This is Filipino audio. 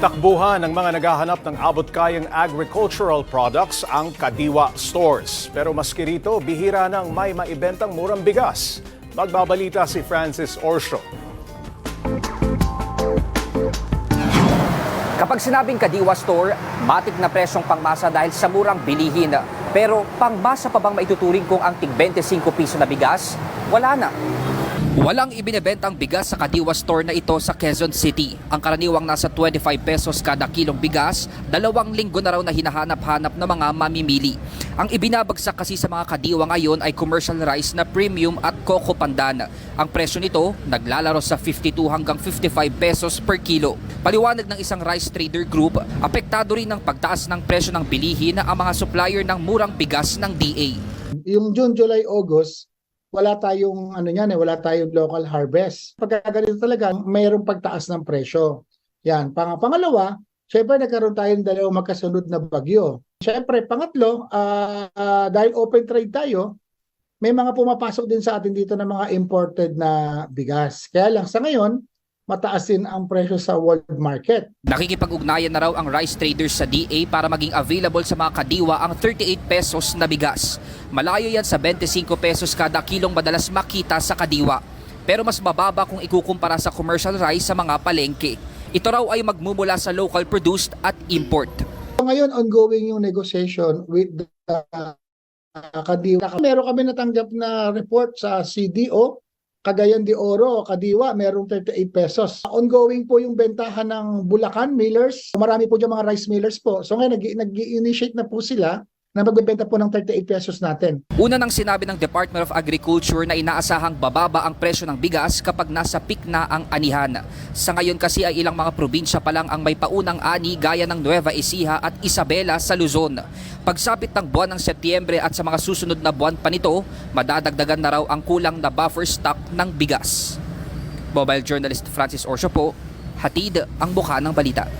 Takbuhan ng mga naghahanap ng abot-kayang agricultural products ang Kadiwa Stores. Pero maski rito, bihira nang may maibentang murang bigas. Magbabalita si Francis Orsho. Kapag sinabing Kadiwa Store, matik na presyong pangmasa dahil sa murang bilihin. Pero pangmasa pa bang maituturing kung ang tig 25 piso na bigas? Wala na. Walang ibinebentang bigas sa Kadiwa Store na ito sa Quezon City. Ang karaniwang nasa 25 pesos kada kilong bigas, dalawang linggo na raw na hinahanap-hanap ng mga mamimili. Ang ibinabagsak kasi sa mga kadiwa ngayon ay commercial rice na premium at coco pandan. Ang presyo nito naglalaro sa 52 hanggang 55 pesos per kilo. Paliwanag ng isang rice trader group, apektado rin ng pagtaas ng presyo ng bilihin ang mga supplier ng murang bigas ng DA. yung June, July, August, wala tayong ano yan eh, wala tayong local harvest. Pagka ganito talaga, mayroong pagtaas ng presyo. Yan. Pang pangalawa, syempre nagkaroon tayong dalawang magkasunod na bagyo. Syempre, pangatlo, ah, ah, dahil open trade tayo, may mga pumapasok din sa atin dito ng mga imported na bigas. Kaya lang sa ngayon, mataas din ang presyo sa world market. Nakikipag-ugnayan na raw ang rice traders sa DA para maging available sa mga kadiwa ang 38 pesos na bigas. Malayo yan sa 25 pesos kada kilong madalas makita sa kadiwa. Pero mas mababa kung ikukumpara sa commercial rice sa mga palengke. Ito raw ay magmumula sa local produced at import. So ngayon, ongoing yung negotiation with the uh, Kadiwa. Meron kami natanggap na report sa CDO, Cagayan de Oro, Kadiwa, merong 38 pesos. Ongoing po yung bentahan ng Bulacan Millers. Marami po dyan mga rice millers po. So ngayon, nag- nag-initiate na po sila na magbebenta po ng 38 pesos natin. Una nang sinabi ng Department of Agriculture na inaasahang bababa ang presyo ng bigas kapag nasa peak na ang anihan. Sa ngayon kasi ay ilang mga probinsya pa lang ang may paunang ani gaya ng Nueva Ecija at Isabela sa Luzon. Pagsapit ng buwan ng Setyembre at sa mga susunod na buwan pa nito, madadagdagan na raw ang kulang na buffer stock ng bigas. Mobile journalist Francis Orsio po, hatid ang buka ng balita.